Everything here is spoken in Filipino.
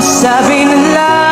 sabi nila